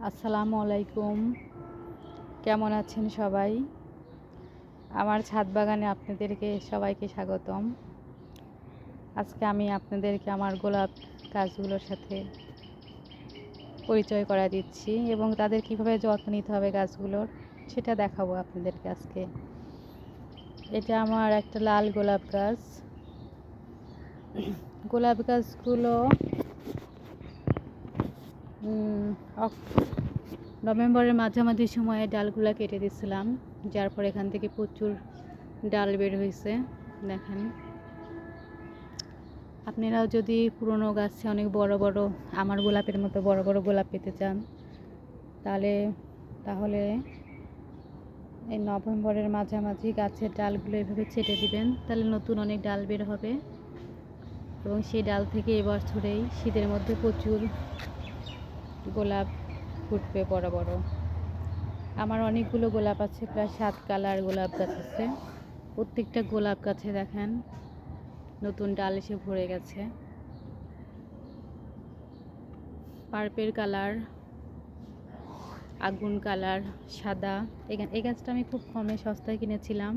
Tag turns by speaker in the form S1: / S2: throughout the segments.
S1: আসসালামু আলাইকুম কেমন আছেন সবাই? আমার ছাদ বাগানে আপনাদেরকে সবাইকে স্বাগতম। আজকে আমি আপনাদেরকে আমার গোলাপ গাছগুলোর সাথে পরিচয় করা দিচ্ছি এবং তাদের কীভাবে যত্ন নিতে হবে গাছগুলোর সেটা দেখাবো আপনাদেরকে আজকে। এটা আমার একটা লাল গোলাপ গাছ। গোলাপ গাছগুলো নভেম্বরের মাঝামাঝি সময়ে ডালগুলো কেটে দিয়েছিলাম যার পর এখান থেকে প্রচুর ডাল বের হয়েছে দেখেন। আপনারাও যদি পুরনো গাছে অনেক বড় বড়, আমার গোলাপের মতো বড় বড় গোলাপ পেতে চান, তাহলে তাহলে এই নভেম্বরের মাঝামাঝি গাছের ডালগুলো এভাবে ছেটে দিবেন, তাহলে নতুন অনেক ডাল বের হবে। এবং সেই ডাল থেকে এবছরেই শীতের মধ্যে প্রচুর গোলাপ ফুটবে বড় বড়। আমার অনেকগুলো গোলাপ আছে, প্রায় সাত কালার গোলাপ গাছ আছে। প্রত্যেকটা গোলাপ গাছে দেখেন, নতুন ডাল এসে ভরে গেছে। পার্পেল কালার, আগুন কালার, সাদা। এই গাছটা আমি খুব কমে সস্তায় কিনেছিলাম।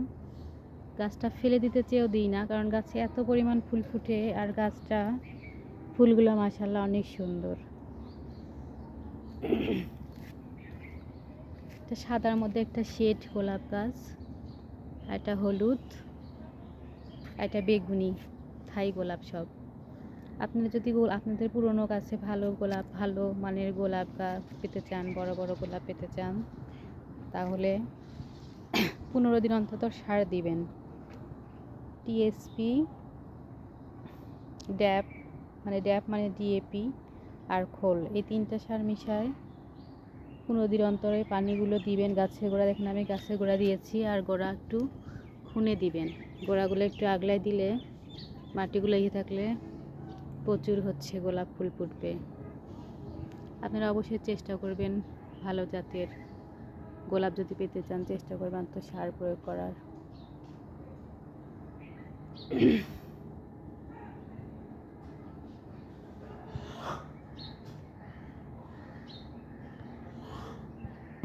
S1: গাছটা ফেলে দিতে চেয়েও দিই না, কারণ গাছে এত পরিমাণ ফুল ফুটে, আর গাছটা, ফুলগুলো মাসাল্লাহ অনেক সুন্দর। একটা সাদার মধ্যে একটা শেড গোলাপ গাছ একটা হলুদ একটা বেগুনি, থাই গোলাপ সব। আপনারা যদি আপনাদের পুরনো গাছে ভালো গোলাপ, ভালো মানের গোলাপ গাছ পেতে চান, বড় বড় গোলাপ পেতে চান, তাহলে পনেরো দিন অন্তত সার দিবেন। টিএসপি ড্যাপ মানে ড্যাপ মানে ডিএপি আর খোল। এই তিনটা সার মিশায় দিন অন্তরে পানিগুলো দিবেন, গাছের গোড়া। দেখেন, আমি গাছের গোড়া দিয়েছি আর গোড়া একটু খুনে দিবেন। গোড়াগুলো একটু আগলায় দিলে মাটিগুলো ইয়ে থাকলে প্রচুর হচ্ছে, গোলাপ ফুল ফুটবে। আপনারা অবশ্যই চেষ্টা করবেন ভালো জাতের গোলাপ যদি পেতে চান, চেষ্টা করবেন তো সার প্রয়োগ করার।